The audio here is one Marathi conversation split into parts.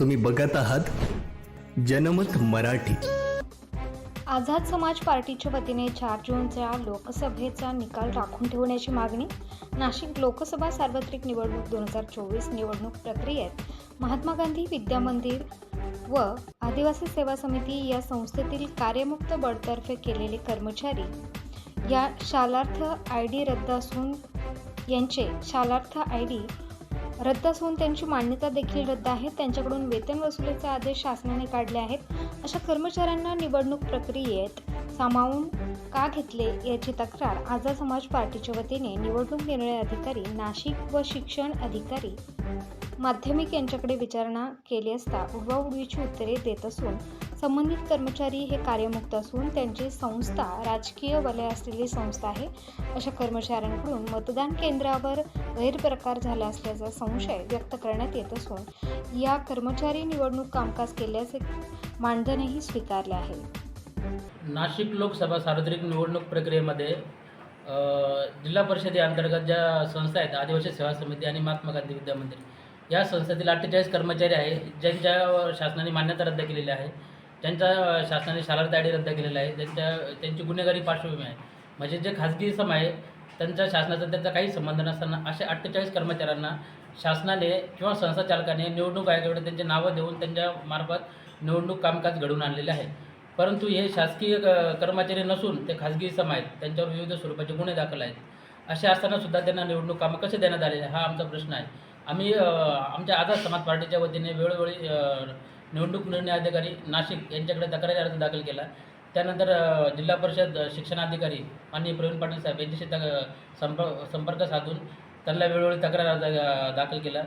तुम्ही बघत आहात जनमत मराठी. आझाद समाज पार्टीच्या वतीने चार जूनच्या लोकसभेचा निकाल राखून ठेवण्याची मागणी नाशिक लोकसभा सार्वत्रिक निवडणूक दोन हजार चोवीस निवडणूक प्रक्रियेत महात्मा गांधी विद्या मंदिर व आदिवासी सेवा समिती या संस्थेतील कार्यमुक्त बडतर्फे केलेले कर्मचारी या शालार्थ आय डी रद्द असून यांचे शालार्थ आय डी रद्द असून त्यांची मान्यता देखील रद्द आहे. त्यांच्याकडून वेतन वसुलीचे आदेश शासनाने काढले आहेत. अशा कर्मचाऱ्यांना निवडणूक प्रक्रियेत सामावून का घेतले याची तक्रार आझाद समाज पार्टीच्या वतीने निवडणूक निर्णय अधिकारी नाशिक व शिक्षण अधिकारी माध्यमिक यांच्याकडे विचारणा केली असता उडवाउडवीची उत्तरे देत असून संबंधित कर्मचारी हे कार्यमुक्त असून त्यांची संस्था राजकीय वलय असलेली संस्था आहे. अशा कर्मचाऱ्यांकडून मतदान केंद्रावर गैरप्रकार झाला असल्याचा संशय व्यक्त करण्यात येत असून या कर्मचारी निवडणूक कामकाज केल्याचे मानधनही स्वीकारले आहे. नाशिक लोकसभा सार्वत्रिक निवडणूक प्रक्रियेमध्ये जिल्हा जिल्हा परिषदेअंतर्गत ज्या संस्था आहेत आदिवासी सेवा समिती आणि महात्मा गांधी विद्या मंदिर या संस्थेतील अठ्ठेचाळीस कर्मचारी आहे ज्यांच्या शासनाने मान्यता रद्द केलेली आहे त्यांचा शासनाने शालार्थ आय रद्द केलेला आहे त्यांच्या त्यांची गुन्हेगारी पार्श्वभूमी आहे. म्हणजे जे खाजगी सम आहे त्यांच्या शासनाचा त्यांचा काही संबंध नसताना अशा अठ्ठेचाळीस कर्मचाऱ्यांना शासनाने किंवा संस्था चालकाने निवडणूक आयोगाकडे त्यांचे नावं देऊन त्यांच्या मार्फत निवडणूक कामकाज घडवून आणलेले आहे. परंतु हे शासकीय क- कर्मचारी नसून ते खाजगी सम आहेत त्यांच्यावर विविध स्वरूपाचे गुन्हे दाखल आहेत. असे असतानासुद्धा त्यांना निवडणूक कामं कसे देण्यात आलेले हा आमचा प्रश्न आहे. आम्ही आमच्या आझाद समाज पार्टीच्या वतीने वेळोवेळी निवडणूक निर्णय अधिकारी नाशिक यांच्याकडे तक्रारी अर्ज दाखल केला. त्यानंतर जिल्हा परिषद शिक्षणाधिकारी माननीय प्रवीण पाटील साहेब यांच्याशी तक संपर्क संपर्क साधून त्यांना वेळोवेळी तक्रार अर्ज दाखल केला.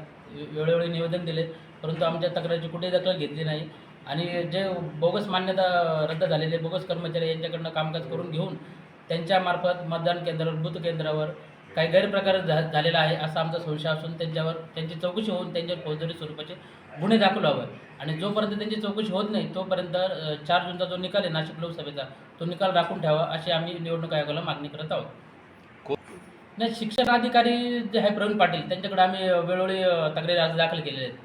वेळोवेळी निवेदन दिले परंतु आमच्या तक्रारीची कुठेही दखल घेतली नाही. आणि जे बोगस मान्यता रद्द झालेले बोगस कर्मचारी यांच्याकडनं कामकाज करून घेऊन त्यांच्यामार्फत मतदान केंद्रावर बूथ केंद्रावर काही गैरप्रकार झा झालेला आहे असा आमचा संशय असून त्यांच्यावर त्यांची चौकशी होऊन त्यांच्यावर फौजदारी स्वरूपाचे गुन्हे दाखल व्हावे आणि जोपर्यंत त्यांची चौकशी होत नाही तोपर्यंत चार जूनचा जो निकाल आहे नाशिक लोकसभेचा तो निकाल राखून ठेवा अशी आम्ही निवडणूक आयोगाला मागणी करत आहोत. नाही शिक्षण अधिकारी जे आहे प्रवीण पाटील त्यांच्याकडे आम्ही वेळोवेळी तक्रारी अर्ज दाखल केलेले आहेत.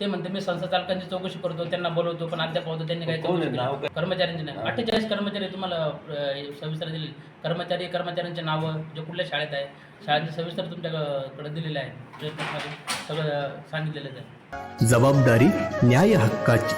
ते म्हणते मी संस्था चालकांची चौकशी करतो त्यांना बोलवतो पण अद्याप होतो त्यांनी काही? चौकशी केली. कर्मचाऱ्यांचे नाही अठ्ठेचाळीस कर्मचारी तुम्हाला सविस्तर दिले. कर्मचारी कर्मचाऱ्यांचे नावं जे कुठल्या शाळेत आहे शाळेचे सविस्तर तुमच्याकडे दिलेले आहे. सगळं सांगितलेलं आहे. जबाबदारी न्याय हक्काची.